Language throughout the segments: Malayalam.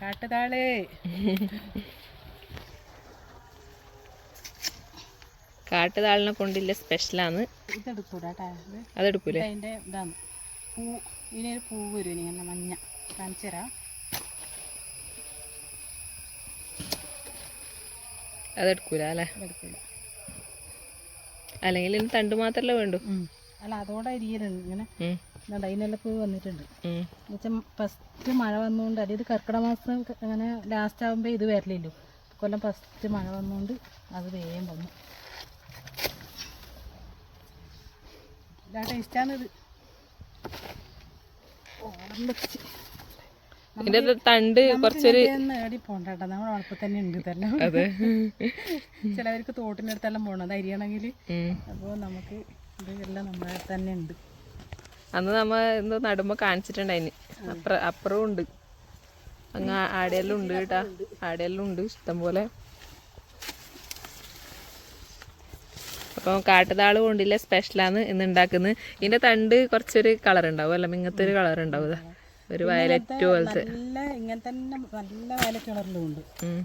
കാട്ടുതാൾ. കാട്ടുതാളിനെ കൊണ്ടില്ല സ്പെഷ്യലാണ് അതെടുക്കൂലേ? അതിന്റെ ഇതാണ്. പൂ ഇതിനൊരു പൂ വരും ഇനി ഇങ്ങനെ മഞ്ഞ. കാണിച്ചു തരാം. അതെടുക്കൂല അല്ലേ? എടുക്കൂല അല്ലെങ്കിൽ തണ്ട് മാത്രമല്ലേ വേണ്ടു? അല്ല അതോടെ അരിയലുണ്ട് ഇങ്ങനെ ഇതുണ്ട് അതിനെല്ലാം വന്നിട്ടുണ്ട്. എന്നുവെച്ചാൽ ഫസ്റ്റ് മഴ വന്നുകൊണ്ട് അതായത് കർക്കിടക മാസം അങ്ങനെ ലാസ്റ്റ് ആകുമ്പോൾ ഇത് വരലില്ലോ കൊല്ലം ഫസ്റ്റ് മഴ വന്നുകൊണ്ട് അത് വേഗം വന്നു. ഇതാ ടേസ്റ്റാണിത് ഇതിന്റെ തണ്ട് കുറച്ചൊരു നേടി പോണ്ടേട്ടാ. നമ്മൾ വളപ്പിൽ തന്നെ ഉണ്ട് ഇതെല്ലാം. ചിലവർക്ക് തോട്ടിനടുത്തെല്ലാം പോണത് അരിയണമെങ്കിൽ ഉം. അപ്പോൾ നമുക്ക് ഇതെല്ലാം നമ്മുടെ തന്നെ ഉണ്ട്. അന്ന് നമ്മ എന്തോ നടുമ്പോ കാണിച്ചിട്ടുണ്ടായിന്. അപ്പുറ അപ്പുറവും ഉണ്ട്. അങ്ങ് ആടെയെല്ലാം ഉണ്ട് കേട്ടാ. ആടെയെല്ലാം ഉണ്ട് ഇഷ്ടം പോലെ. അപ്പം കാട്ടുതാൾ കൊണ്ടില്ല സ്പെഷ്യലാണ് ഇന്ന് ഉണ്ടാക്കുന്നത് ഇതിന്റെ തണ്ട് കുറച്ചൊരു കളർ ഉണ്ടാവും അല്ല? ഇങ്ങനത്തെ ഒരു കളർ ഉണ്ടാവും. ഒരു വയലറ്റ് പോലത്തെ. ഇങ്ങനെ തന്നെ നല്ല വയലറ്റ് കളറിലും ഉണ്ട്. ഉം.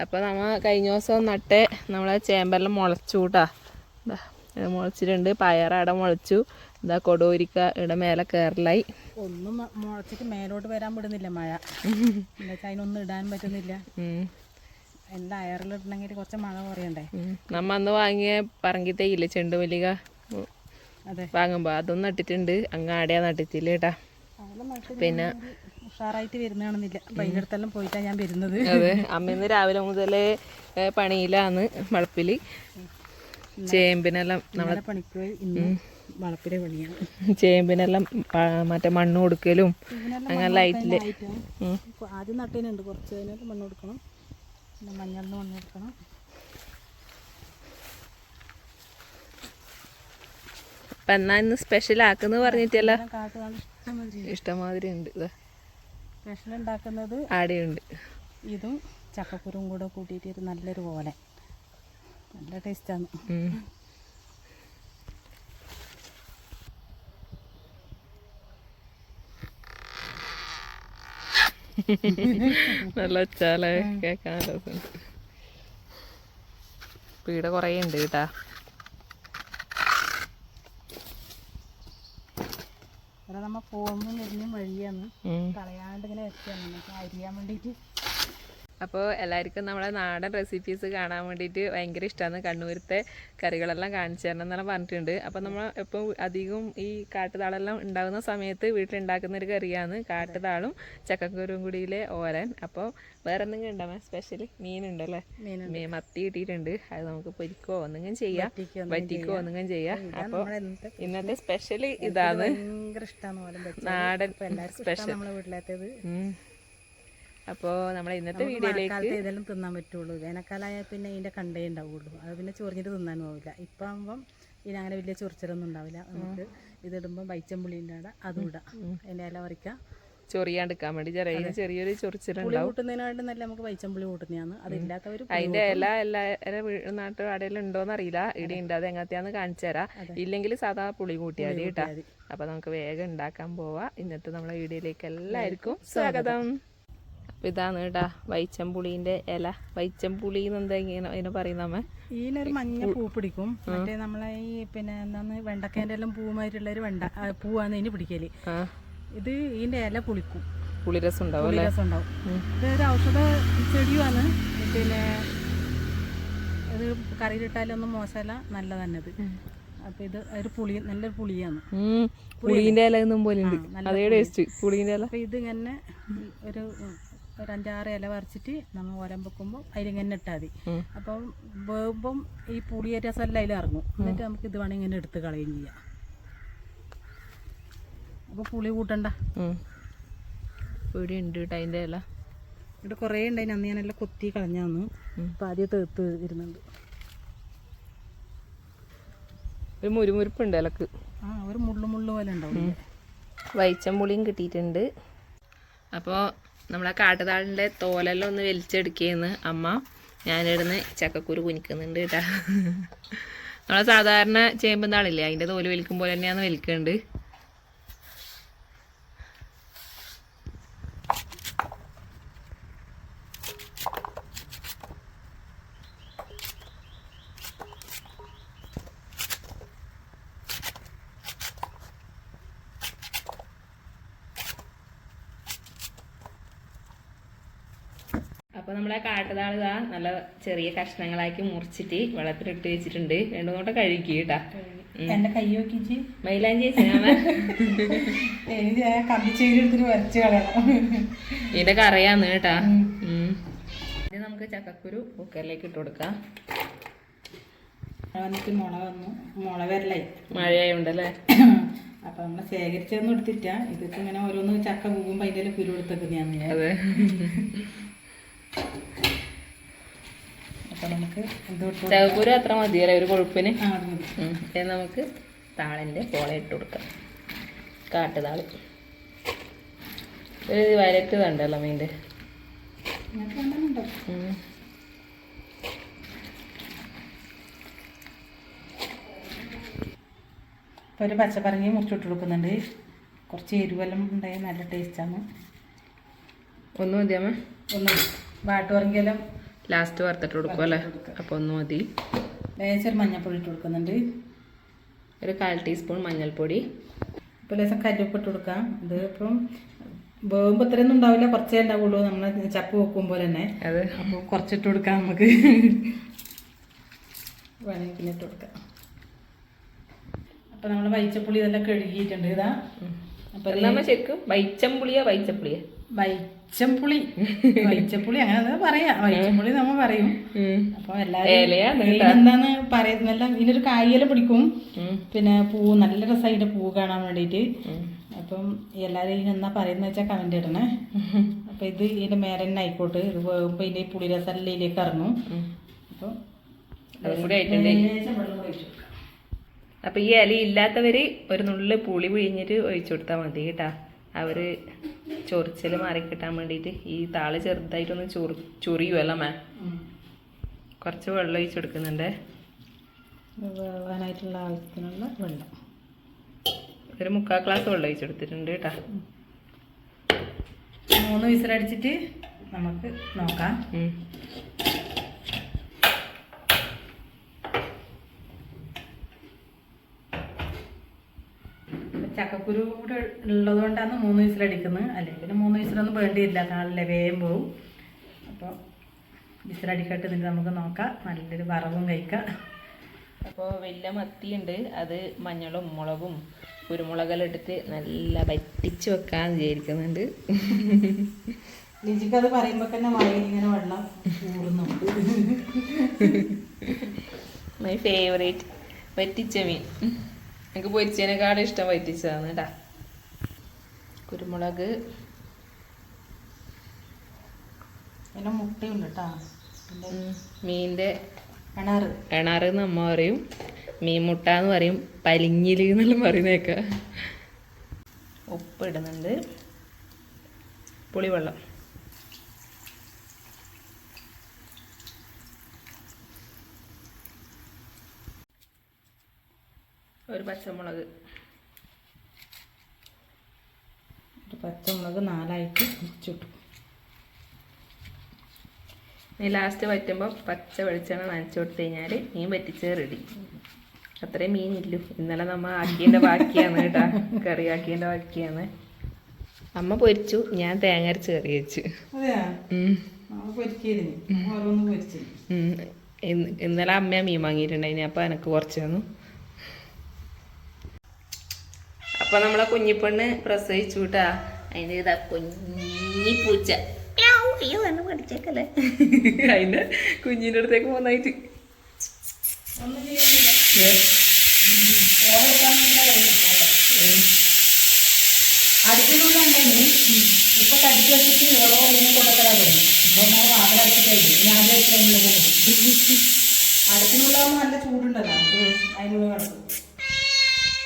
അപ്പൊ നമ്മ കഴിഞ്ഞ ദിവസം നട്ട് നമ്മളെ ചേമ്പെല്ലാം മുളച്ചു കൂട്ടാ മുളച്ചിട്ടുണ്ട്. പയറട മുളച്ചു. ഇതാ കൊടൂരിക്ക ഇവിടെ മേലെ കയറലായി. ഒന്നും മുളച്ചിട്ട് മേലോട്ട് വരാൻ വിടുന്നില്ല മഴ. അതിനൊന്നും ഇടാൻ പറ്റുന്നില്ല. എല്ലാം അയറിലിടണമെങ്കിൽ കുറച്ച് മഴ കുറയണ്ടേ? നമ്മ അന്ന് വാങ്ങിയ പറങ്കി ഇല്ല ചെണ്ടുമല്ലിക അതെ. വാങ്ങുമ്പോ അതൊന്നും നട്ടിട്ടുണ്ട്. അങ്ങ് ആടെയാ നട്ടിട്ടില്ല കേട്ടാ പിന്നെ ഉഷാറായിട്ട് വരുന്നതാണെന്നില്ല. ഭയങ്കരത്തെല്ലാം പോയിട്ടാ പോയിട്ടാണ് ഞാൻ വരുന്നത്. അതെ. അമ്മ ഇന്ന് രാവിലെ മുതലേ പണിയിലാന്ന് പണിയിലാണ് വളപ്പിൽ ചേമ്പിനെല്ലാം നമ്മളെ പണിക്ക് പോയി. ഇന്ന് വളപ്പിലെ പണിയാണ്. ചേമ്പിനെല്ലാം മറ്റേ മണ്ണ് കൊടുക്കലും അങ്ങനെ ലൈറ്റിൽ ആദ്യം നട്ടതിനുണ്ട് കുറച്ച് കഴിഞ്ഞാൽ മണ്ണ് കൊടുക്കണം. പിന്നെ മഞ്ഞളിന് മണ്ണ് കൊടുക്കണം. അപ്പൊ എന്നാ ഇന്ന് സ്പെഷ്യൽ ആക്കുന്നു പറഞ്ഞിട്ടല്ല? ഇഷ്ടമാതിരി ഉണ്ട്. സ്പെഷ്യൽ ഉണ്ടാക്കുന്നത് ആടെയുണ്ട്. ഇതും ചക്കക്കുരും കൂടെ കൂട്ടിയിട്ട് ഒരു നല്ലൊരു പോലെ. നല്ല ടേസ്റ്റാണ് നല്ല ഒച്ചാലേ കേക്കാൻ രസമുണ്ട് പീട കുറേ ഉണ്ട് കേട്ടാ. നമ്മ പോകുമ്പോൾ വഴിയാണ്. കളയാണ്ട് ഇങ്ങനെ വെച്ചാണ് അരിയാൻ വേണ്ടിയിട്ട് അപ്പോൾ എല്ലാവർക്കും നമ്മളെ നാടൻ റെസിപ്പീസ് കാണാൻ വേണ്ടിയിട്ട് ഭയങ്കര ഇഷ്ടമാണ് കണ്ണൂരത്തെ കറികളെല്ലാം കാണിച്ചു തരണം എന്നെല്ലാം പറഞ്ഞിട്ടുണ്ട്. അപ്പോൾ നമ്മൾ എപ്പോൾ അധികം ഈ കാട്ടുതാളെല്ലാം ഉണ്ടാകുന്ന സമയത്ത് വീട്ടിലുണ്ടാക്കുന്ന ഒരു കറിയാണ് കാട്ടുതാളും ചക്കക്കുരും കൂടിയിലെ ഓരൻ അപ്പോൾ വേറെ എന്തെങ്കിലും ഉണ്ടാവാം സ്പെഷ്യൽ മീനുണ്ടല്ലേ മീനുണ്ട്. മീൻ മത്തി കിട്ടിയിട്ടുണ്ട് അത് നമുക്ക് പൊരിക്കോ ഒന്നെങ്കിലും ചെയ്യാം. വറ്റിക്കോ ഒന്നെങ്കിലും ചെയ്യാം. അപ്പോൾ ഇന്നത്തെ സ്പെഷ്യൽ ഇതാണ്. നാടൻ സ്പെഷ്യൽ നമ്മളെ വീട്ടിലേത്തത്. അപ്പോൾ നമ്മളെ ഇന്നത്തെ വീഡിയോയിലേക്ക് ഇതെല്ലാം തിന്നാൻ പറ്റുള്ളൂ. വേനൽക്കാലമായാൽ പിന്നെ ഇതിന്റെ കണ്ടേ ഉണ്ടാവുള്ളൂ. അത് പിന്നെ ചൊറിഞ്ഞിട്ട് തിന്നാനും ആവില്ല. ഇപ്പം ആകുമ്പം ഇനി അങ്ങനെ വലിയ ചൊറിച്ചിലൊന്നും ഉണ്ടാവില്ല. നമുക്ക് ഇതിടുമ്പോൾ വൈച്ചമ്പുള്ളിന്റെ അവിടെ അതും ഇടാം. അതിന്റെ ഇല പറിക്കാം. ചൊറിയാണ്ടിക്കാൻ വേണ്ടി ചെറിയ ചെറിയൊരു ചൊറിച്ചിലുണ്ടാവും. കൂട്ടുന്നതിനായിട്ട് നല്ല നമുക്ക് വൈച്ചമ്പുള്ളി കൂട്ടുന്നതാണ്. അതില്ലാത്തവർ അതിന്റെ ഇല എല്ലാ നാട്ടു കടയിലും ഉണ്ടോന്ന് അറിയില്ല. ഇടി ഉണ്ട്. അത് എങ്ങനത്തെയാന്ന് കാണിച്ചു തരാം. ഇല്ലെങ്കിൽ സാധാ പുളി കൂട്ടിയാൽ മതി കേട്ടാ. അപ്പൊ നമുക്ക് വേഗം ഉണ്ടാക്കാൻ പോവാ. ഇന്നത്തെ നമ്മളെ വീഡിയോയിലേക്ക് എല്ലാവർക്കും സ്വാഗതം. അപ്പൊ ഇതാണ് കേട്ടാ വൈച്ചമ്പുളീന്റെ ഇല. വൈച്ചമ്പുളി എന്താ ഇങ്ങനെ അതിനെ പറയുന്നമ്മ ഇതിനൊരു മഞ്ഞ പൂ പിടിക്കും. മറ്റേ നമ്മളെ ഈ പിന്നെ എന്താന്ന് വെണ്ടക്കേന്റെ എല്ലാം പൂവുമായിട്ടുള്ള ഒരു വെണ്ട പൂവാന്ന് ഇതിന് പിടിക്കൽ. ഇത് ഇതിന്റെ ഇല പുളിക്കും. പുളിരസം ഉണ്ടാവും അല്ലേ ഇതൊരു ഔഷധ ചെടിയുമാണ്. പിന്നെ ഇത് കറിയിലിട്ടാലൊന്നും മോശമല്ല നല്ല തന്നെ ഇത് ഇത് ഒരു പുളി നല്ലൊരു പുളിയാണ്. പുളിന്റെ ഇല എന്നും പോലെ ഉണ്ട് അതേ ടേസ്റ്റ്. പുളീന്റെ ഇല. അപ്പോൾ ഇതിങ്ങനെ ഒരു ഒരു അഞ്ചാറ് ഇല പറിച്ചിട്ട് നമ്മൾ ഓലം വെക്കുമ്പോൾ അതിലിങ്ങനെ ഇട്ടാൽ മതി. അപ്പം വേകുമ്പം ഈ പുളിയ രസമെല്ലാം അതിൽ ഇറങ്ങും. എന്നിട്ട് നമുക്ക് ഇത് വേണമെങ്കിൽ ഇങ്ങനെ എടുത്ത് കളയുകയും ചെയ്യാം. അപ്പോൾ പുളി കൂട്ടണ്ട. പുളി ഇവിടെ ഉണ്ട് കേട്ടോ അതിന്റെ ഇല. ഇവിടെ കുറേ ഉണ്ടായിന് അന്ന് ഞാനെല്ലാം കൊത്തി കളഞ്ഞാന്ന്. അപ്പം ആദ്യം തീർത്ത് ഇരുന്നുണ്ട് ഒരു മുരുമുരുപ്പുണ്ട് ഇലക്ക്. ആ ഒരു മുള്ളു മുള്ളു പോലെ ഉണ്ടാവും. വൈച്ചമ്പുളിയും കിട്ടിയിട്ടുണ്ട്. അപ്പോൾ നമ്മളെ കാട്ടുതാളിന്റെ തോലെല്ലാം ഒന്ന് വലിച്ചെടുക്കുകയെന്ന് അമ്മ. ഞാനിടുന്ന് ചക്കക്കുരു കുനിക്കുന്നുണ്ട് കേട്ടാ. നമ്മളെ സാധാരണ ചേമ്പുന്നാളില്ലേ അതിന്റെ തോൽ വലിക്കും പോലെ തന്നെയാണ് വലിക്കുന്നുണ്ട് അപ്പോൾ നമ്മളെ ഇതാ നല്ല ചെറിയ കഷ്ണങ്ങളാക്കി മുറിച്ചിട്ട് വെള്ളത്തിലിട്ട് വെച്ചിട്ടുണ്ട്. രണ്ടു മൂന്നോട്ടം കഴുകി കേട്ടാ. എന്റെ കൈ നോക്കിച്ച് മൈലാഞ്ചി ചേച്ചിനാമ എനിക്ക് കമ്പിച്ചേരി വരച്ച് കളയണം. ഇതിന്റെ കറിയാന്ന് കേട്ടാ. ഇത് നമുക്ക് ചക്കക്കുരു കുക്കറിലേക്ക് ഇട്ട് കൊടുക്കാം. വന്നിട്ട് മുള വന്നു. മുള വരലായി. മഴയായുണ്ടല്ലേ? അപ്പൊ നമ്മൾ ശേഖരിച്ചൊന്നും എടുത്തിട്ട ഇതൊക്കെ ഇങ്ങനെ ഓരോന്ന് ചക്ക പോകുമ്പോ അതിന്റെ കുരു എടുത്തൊക്കെ ഞാൻ അതെ അപ്പൊ നമുക്ക് എന്തോ ചക്കക്കുരു അത്ര മതിയല്ലേ ഒരു കൊഴുപ്പിന്. നമുക്ക് താളിന്റെ പോള ഇട്ട് കൊടുക്കാം. കാട്ടുതാൾ. ഒരു വരട്ട് കണ്ടല്ലോ മീന്റെ? ഇപ്പൊ ഒരു പച്ചപ്പറങ്ങി മുറിച്ചിട്ട് കൊടുക്കുന്നുണ്ട്. കുറച്ച് എരിവെല്ലാം ഉണ്ടായാൽ നല്ല ടേസ്റ്റാണ് ഒന്ന് മതിയാമ്മ ഒന്ന് വാട്ടുപറങ്കിയെല്ലാം ലാസ്റ്റ് വറുത്തിട്ട് കൊടുക്കും അല്ലേ? അപ്പോൾ ഒന്ന് മതി. ലേശം മഞ്ഞൾപ്പൊടി ഇട്ട് കൊടുക്കുന്നുണ്ട്. ഒരു കാൽ ടീസ്പൂൺ മഞ്ഞൾപ്പൊടി. ഇപ്പോൾ ലേശം കല്ലുപ്പ് ഇട്ട് കൊടുക്കാം. ഇത് ഇപ്പം വേകുമ്പോൾ ഇത്രയൊന്നും ഉണ്ടാവില്ല കുറച്ചേ ഉണ്ടാവുള്ളൂ. നമ്മൾ ചപ്പ് പോലെ തന്നെ. അത്. അപ്പോൾ കുറച്ചിട്ട് കൊടുക്കാം നമുക്ക്. വേണമെങ്കിൽ പിന്നെ ഇട്ട് കൊടുക്കാം. അപ്പോൾ നമ്മൾ വൈച്ചപ്പുളി ഇതെല്ലാം കഴുകിയിട്ടുണ്ട് ഇതാ. നമ്മ ശരിക്കും വൈച്ചമ്പുളിയാ വൈച്ചപ്പുളിയാ? വൈച്ചപ്പുളി വൈച്ചപ്പുളി അങ്ങനെ പറയാ. വൈച്ചപ്പുളി നമ്മ പറയും. അപ്പൊ എല്ലാരും എന്താന്ന് പറയുന്നെല്ലാം ഇതിനൊരു കായല പിടിക്കും. പിന്നെ പൂ നല്ല രസമായിട്ട് പൂ കാണാൻ വേണ്ടിയിട്ട് അപ്പം എല്ലാരും എന്നാ പറയുന്ന വെച്ചാൽ കമന്റ് ഇടണേ. അപ്പൊ ഇത് ഇതിന്റെ മേരന്നെ ആയിക്കോട്ടെ. ഇത് വേകുമ്പോ ഇതിന്റെ പുളി രസം ഇതിലേക്ക് ഇറങ്ങും. അപ്പം. അപ്പൊ ഈ ഇല ഇല്ലാത്തവര് ഒരു നുള്ളിൽ പുളി പിഴിഞ്ഞിട്ട് ഒഴിച്ചു കൊടുത്താൽ മതി കേട്ടാ. അവർ ചൊറിച്ചൽ മാറി കിട്ടാൻ വേണ്ടിയിട്ട് ഈ താൾ ചെറുതായിട്ടൊന്ന് ചൊറി ചൊറിയുമല്ലോ മേ? കുറച്ച് വെള്ളം ഒഴിച്ച് കൊടുക്കുന്നുണ്ട്. വേവാനായിട്ടുള്ള ആവശ്യത്തിനുള്ള വെള്ളം. ഒരു മുക്കാൽ ഗ്ലാസ് വെള്ളം ഒഴിച്ചു കൊടുത്തിട്ടുണ്ട് കേട്ടാ. മൂന്ന് വിസിലടിച്ചിട്ട് നമുക്ക് നോക്കാം. ചക്കക്കുരു കൂടെ ഉള്ളത് കൊണ്ടാണ് മൂന്ന് വിസിലടിക്കുന്നത് അല്ലെങ്കിൽ പിന്നെ മൂന്ന് വിസിലൊന്നും വേണ്ടിയില്ല. നാളെ വേഗം പോവും. അപ്പോൾ വിസിലടിക്കട്ട് ഇതിന് നമുക്ക് നോക്കാം. നല്ലൊരു വറവും കഴിക്കാം. അപ്പോൾ വലിയ മത്തിയുണ്ട്. അത് മഞ്ഞളും മുളകും കുരുമുളകെല്ലാം എടുത്ത് നല്ല വറ്റിച്ച് വെക്കാൻ വിചാരിക്കുന്നുണ്ട്. ലിജിക്കത് അത് പറയുമ്പോൾ തന്നെ ഇങ്ങനെ വെള്ളം മൈ ഫേവറേറ്റ് വറ്റിച്ച മീൻ. എനിക്ക് പൊരിച്ചതിനേക്കാളും ഇഷ്ടം വറ്റിച്ചതാണ് കേട്ടാ. കുരുമുളക്. പിന്നെ മുട്ടയുണ്ട് കേട്ടോ. പിന്നെ എണാറ്. എണാറ് എന്ന് അമ്മ പറയും. മീൻ മുട്ട എന്ന് പറയും. പരിങ്ങിൽ എന്നെല്ലാം പറയുന്നേക്ക. ഉപ്പ് ഇടുന്നുണ്ട്. പുളിവെള്ളം. ഒരു പച്ചമുളക്. ഒരു പച്ചമുളക് നാലായിട്ട് മുറിച്ചിട്ടു. ഇനി ലാസ്റ്റ് വറ്റുമ്പോൾ പച്ച വെളിച്ചെണ്ണ നനച്ചു കൊടുത്തു കഴിഞ്ഞാൽ മീൻ പറ്റിച്ച് റെഡി അത്രയും മീനില്ലു. ഇന്നലെ നമ്മൾ ആക്കിയതിന്റെ ബാക്കിയാണ് കേട്ടാ കറി ആക്കിയതിന്റെ ബാക്കിയാണ്. അമ്മ പൊരിച്ചു. ഞാൻ തേങ്ങ അരച്ച് കറി വെച്ചു. ഇന്നലെ അമ്മ മീൻ വാങ്ങിയിട്ടുണ്ടായിരുന്നു അപ്പം എനിക്ക് കുറച്ച് തന്നു. അപ്പൊ നമ്മളെ കുഞ്ഞിപ്പെണ്ണ് പ്രസവിച്ചു കൂട്ടാ അതിന്റെ ഇതാ കുഞ്ഞി പൂച്ച. അയ്യോ എന്നെ പഠിച്ചേക്കല്ലേ അതിന്റെ കുഞ്ഞിന്റെ അടുത്തേക്ക് പോന്നായിട്ട്. ഉണ്ടെങ്കിൽ ഇപ്പൊ കടിച്ചു വെച്ചിട്ട് ഓരോ പറ്റും നല്ല ചൂടുണ്ടല്ലോ. അതിനുള്ള കിടക്കും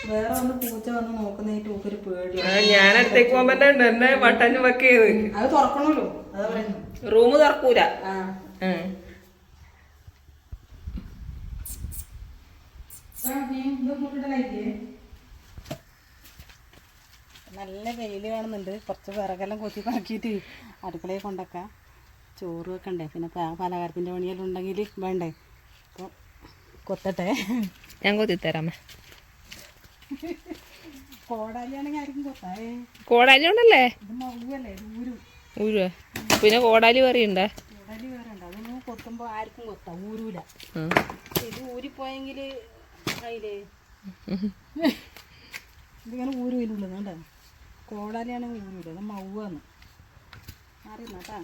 വേറെ ഒന്ന് പൂച്ച വന്ന് നോക്കുന്നതായിട്ട് ഒരു പേടിയാണ് ഞാൻ അടുത്തേക്ക് പോകുമ്പോ തന്നെ ഉണ്ട് എന്നെ വെക്കിയത് അത് തുറക്കണല്ലോ. അതാ പറയുന്നു. റൂം തുറക്കൂല. നല്ല വെയിൽ കാണുന്നുണ്ട്. കുറച്ച് വിറകെല്ലാം കൊത്തി പാക്കിയിട്ട് അടുക്കളയിൽ കൊണ്ടൊക്കെ ചോറ് വെക്കണ്ടേ. പിന്നെ പലഹാരത്തിന്റെ പലഹാരത്തിന്റെ പണിയെല്ലാം ഉണ്ടെങ്കിൽ വേണ്ടേ. അപ്പോൾ കൊത്തട്ടെ. ഞാൻ കൊത്താേ കോടാലി ഉണ്ടല്ലേ ഊരുവ പിന്നെ കോടാലി പറയണ്ട കോടാലി കൊത്തുമ്പോൾ ആർക്കും കൊത്താം ഊരൂല. ഉം. ഇത് ഊരിപ്പോയെങ്കിൽ അതിലേ ഇതിങ്ങനെ ഊരുവിലുള്ളത് കണ്ടോ? കോടാലിയാണെങ്കിൽ ഊരൂല അത് മൗവാന്ന്. അറിയുന്ന കേട്ടാ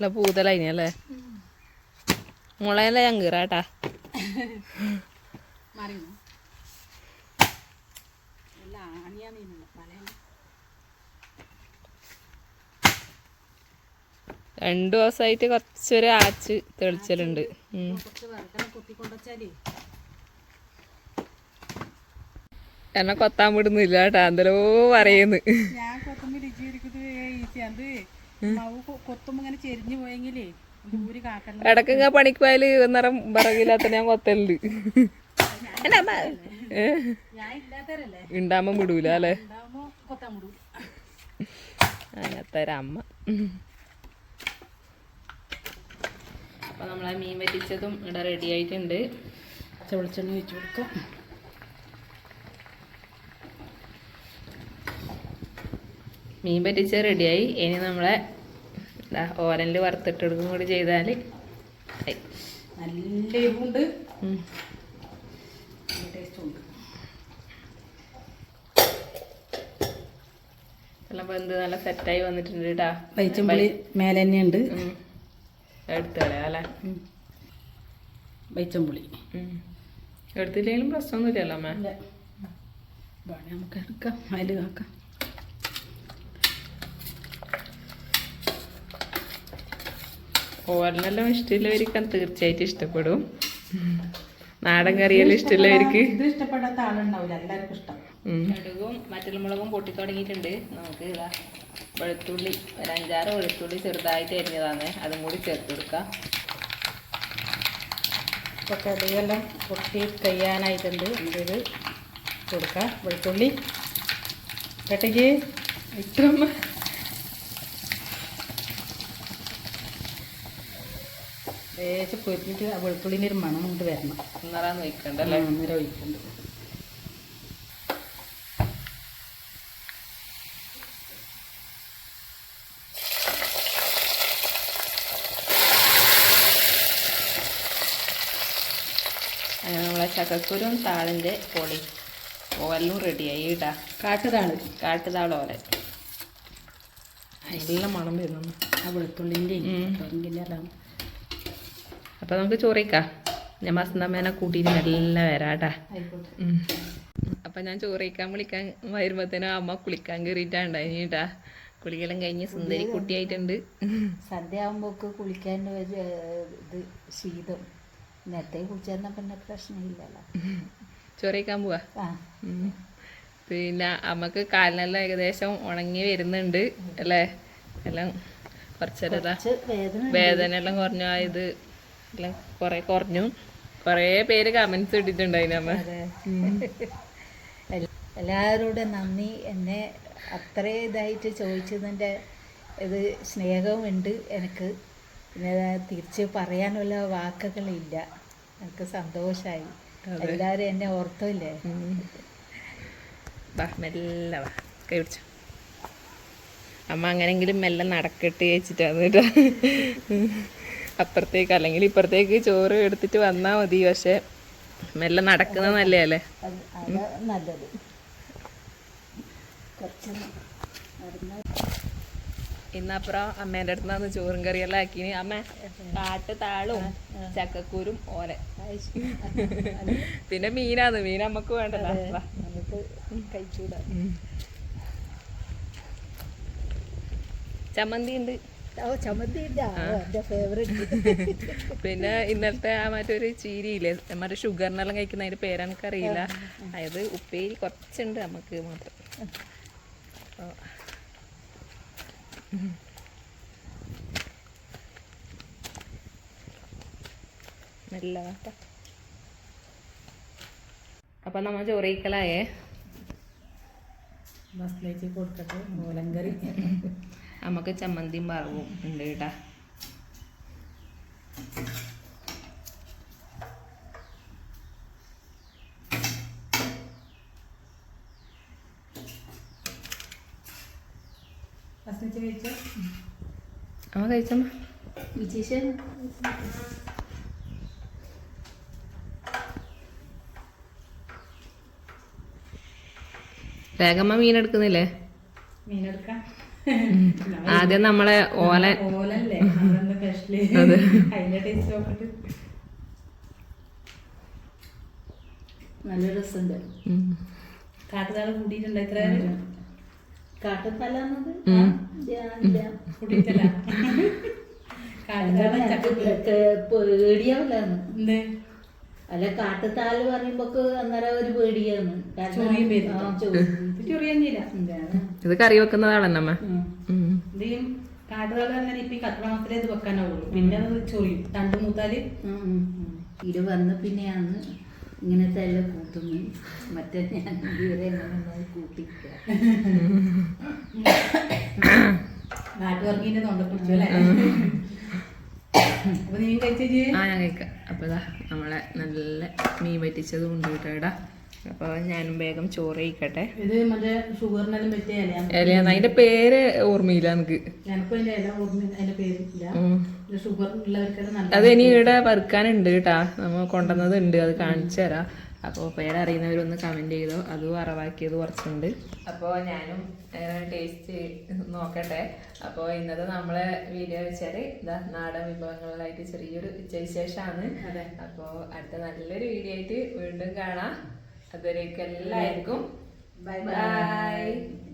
നല്ല പൂതലായിനി അല്ലേ? മുളയല്ല ഞാൻ കീറാട്ടാ രണ്ടു ദിവസമായിട്ട് കുറച്ചൊരു ആച്ച് തെളിച്ചലുണ്ട്. എന്നെ കൊത്താൻ വിടുന്നില്ല കേട്ടാ. എന്തെല്ലോ പറയുന്നു. ഞാൻ കൊത്തുമ്പോ രുചി എടുക്കുന്നത് കൊത്തുമ്പോ ഇങ്ങനെ ചെരിഞ്ഞു പോയെങ്കിലേ ഊരി കാക്കല്ല ഇടയ്ക്ക് പണിക്ക് പോയാൽ ഒന്നരം പറകില്ലാത്ത ഞാൻ കൊത്തലുണ്ട്. ഇണ്ടാമ വിടൂല അല്ലേ? അങ്ങനത്തെ അമ്മ. അപ്പൊ നമ്മളെ മീൻ വെച്ചതും ഇവിടെ റെഡി ആയിട്ടുണ്ട്. ചുളിച്ചെണ്ണ വെച്ചു കൊടുക്കാം. മീൻ പറ്റിച്ച് റെഡിയായി ഇനി നമ്മളെ എന്താ ഓരനിൽ വറുത്തിട്ടെടുക്കും കൂടി ചെയ്താൽ നല്ല എരിവുണ്ട്. എല്ലാം വെന്ത് നല്ല സെറ്റായി വന്നിട്ടുണ്ട് കേട്ടാ വൈച്ചമ്പുളി മേലെ തന്നെയുണ്ട് എടുത്ത് കളയാം അല്ലേ? വൈച്ചമ്പുളി. എടുത്തില്ലെങ്കിലും പ്രശ്നമൊന്നുമില്ലല്ലോ അമ്മ? നമുക്ക് എടുക്കാം. അതിൽ ആക്കാം ഓരനെല്ലാം ഇഷ്ടമുള്ളവർക്ക് തീർച്ചയായിട്ടും ഇഷ്ടപ്പെടും. നാടൻ കറിയെല്ലാം ഇഷ്ടമുള്ളവർക്ക്. ഇത് ഇഷ്ടപ്പെടാത്ത ആളുണ്ടാവില്ല എല്ലാവർക്കും ഇഷ്ടം. കടുകും മറ്റൽമുളകും പൊട്ടി തുടങ്ങിയിട്ടുണ്ട് നമുക്ക് ഇതാ വെളുത്തുള്ളി ഒരു അഞ്ചാറ് വെളുത്തുള്ളി ചെറുതായിട്ട് അരിഞ്ഞതാണ്. അതും കൂടി ചേർത്ത് കൊടുക്കാം. ഇപ്പോൾ കടുകെല്ലാം പൊട്ടി കഴിയാനായിട്ടുണ്ട്. നമുക്കിത് കൊടുക്കാം. വെളുത്തുള്ളി. കേട്ടേക്ക് ഇത്ര ലേശം പൊരിഞ്ഞിട്ട് ആ വെളുത്തുള്ളിന്റെ ഒരു മണം കൊണ്ട് വരണം. ഒന്നറാന്ന് വയ്ക്കണ്ടല്ലേ അന്നേരം ഒഴിക്കുന്നുണ്ട് അങ്ങനെ നമ്മളെ ചക്കക്കുരും താളിന്റെ പൊടി. ഓലും റെഡിയായി കാട്ടുതാൾ. കാട്ടുതാൾ ഓരെ നല്ല മണം വരുന്നു. ആ വെളുത്തുള്ളിന്റെ. എല്ലാം അപ്പം നമുക്ക് ചോറിക്കാം ഞാൻ മസന്തമ്മേനെ കൂട്ടിയിട്ട് മെല്ലെ വരാട്ടാ. അപ്പൊ ഞാൻ ചോറേക്കാൻ വിളിക്കാൻ വരുമ്പോഴത്തേനും അമ്മ കുളിക്കാൻ കയറിയിട്ടാണ്ടായി കേട്ടാ കുളിക്കെല്ലാം കഴിഞ്ഞ് സുന്ദരി കുട്ടിയായിട്ടുണ്ട് സദ്യ ആകുമ്പോൾക്ക് കുളിക്കാൻ ഒരു ഇത് ശീതം. നേരത്തെ കുളിച്ചാൽ പിന്നെ പ്രശ്നമില്ലല്ലോ. ചോറിക്കാൻ പോവാ? പിന്നെ അമ്മയ്ക്ക് കാലിനെല്ലാം ഏകദേശം ഉണങ്ങി വരുന്നുണ്ട് അല്ലേ? എല്ലാം കുറച്ചേരം കുറച്ച് വേദന വേദന എല്ലാം കുറഞ്ഞു ഇത് എല്ലാം കുറെ കുറഞ്ഞു. കുറേ പേര് കമന്റ്സ് ഇട്ടിട്ടുണ്ടായിന് അമ്മ. അതെ. എൽ- എല്ലാവരോടും നന്ദി. എന്നെ അത്ര ഇതായിട്ട് ചോദിച്ചതിന്റെ ഇത് സ്നേഹമുണ്ട് എനിക്ക്. പിന്നെ തിരിച്ച് പറയാനുള്ള വാക്കുകളില്ല. എനിക്ക് സന്തോഷമായി എല്ലാവരും എന്നെ ഓർത്തില്ലേ? മെല്ലെ കൈ പിടിച്ചു. അമ്മ അങ്ങനെങ്കിലും മെല്ലെ നടക്കട്ടെ വെച്ചിട്ടാണ് അപ്പുറത്തേക്ക് അല്ലെങ്കിൽ ഇപ്പുറത്തേക്ക് ചോറ് എടുത്തിട്ട് വന്നാ മതി. പക്ഷെ മെല്ലെ നടക്കുന്നത് നല്ലതല്ലേ അല്ലേ നല്ലത്. ഇന്നപ്പുറം അമ്മേന്റെ അടുത്ത് നിന്ന് ചോറും കറിയെല്ലാം ആക്കിന്. അമ്മ പാട്ട് താളും ചക്കക്കൂരും ഓല പിന്നെ മീനാന്ന് മീൻ അമ്മയ്ക്ക് വേണ്ടല്ലോ. ചമ്മന്തി ഉണ്ട്. പിന്നെ ഇന്നലത്തെ ആ മറ്റൊരു ചീരിയില്ലേ? മറ്റേ ഷുഗറിനെല്ലാം കഴിക്കുന്ന അതിന്റെ പേര് അറിയില്ല അതായത് ഉപ്പേരി കുറച്ചുണ്ട് നമുക്ക് മാത്രം. അപ്പൊ നല്ല കേട്ടോ അപ്പം നമ്മൾ ചോറിക്കലായേ. ബസ്സിലേക്ക് കൊടുക്കട്ടെ മൂലങ്കറി നമുക്ക് ചമ്മന്തിയും വറവും ഉണ്ട് കേട്ടാ. അമ്മ കഴിച്ചമ്മ വിജേഷൻ മീൻ എടുക്കുന്നില്ലേ? മീൻ എടുക്കാം. ആദ്യം നമ്മളെ ഓല ഓലല്ലേ. നല്ല രസമുണ്ട്. കാട്ടുതാൾ കൂട്ടിയിട്ടുണ്ട് എത്ര കാട്ടത്തലാന്നത് ഉം. അല്ല കാട്ടുത്താൽ പറയുമ്പോ അന്നേരം ഒരു പേടിയാണ്. ഇത് കറി കാട്ടുതാൾ പറഞ്ഞാൽ ഇപ്പൊ കത്രാമത്തിലേ ഇത് വെക്കാനാവുള്ളൂ. പിന്നെ അത് ചൊറിയും തണ്ട് മൂത്താൽ. ഇത് വന്ന പിന്നെയാണ് ഇങ്ങനത്തെ എല്ലാം കൂട്ടുന്നത്. മറ്റേ ഞാൻ ഇതുവരെ അങ്ങനെ കൂട്ടിയില്ല നാട്ടുവർഗീന്റെ തൊണ്ട പിടിച്ചു അല്ലേ അപ്പൊ നീ കഴിച്ചേ ആ ഞാൻ കഴിക്കാം. അപ്പോൾ ഇതാ നമ്മളെ നല്ല മീൻ പറ്റിച്ചത് ഉണ്ട് കേട്ടോ അപ്പോൾ ഞാനും വേഗം ചോറ് കഴിക്കട്ടെ. ഇത് മറ്റേ ഷുഗറിനെല്ലാം പറ്റിയ ഇലയാണ് ഇലയാന്ന് അതിന്റെ പേര് ഓർമ്മയില്ല എനിക്ക്. നല്ല അത് ഇനി ഇവിടെ വറുക്കാനുണ്ട് കേട്ടാ. നമ്മൾ കൊണ്ടുവന്നത് ഉണ്ട് അത് കാണിച്ചു തരാം. അപ്പോൾ പേരറിയുന്നവരൊന്ന് കമന്റ് ചെയ്തോ? അതും അറവാക്കിയത് കുറച്ചുണ്ട്. അപ്പോൾ ഞാനും ടേസ്റ്റ് നോക്കട്ടെ. അപ്പോൾ ഇന്നത്തെ നമ്മളെ വീഡിയോ വെച്ചാൽ ഇതാ നാടൻ വിഭവങ്ങളിലായിട്ട് ചെറിയൊരു ഉച്ചവിശേഷമാണ് അപ്പോൾ അടുത്ത നല്ലൊരു വീഡിയോ ആയിട്ട് വീണ്ടും കാണാം. അതുവരേക്കും എല്ലാവർക്കും ബൈ ബൈ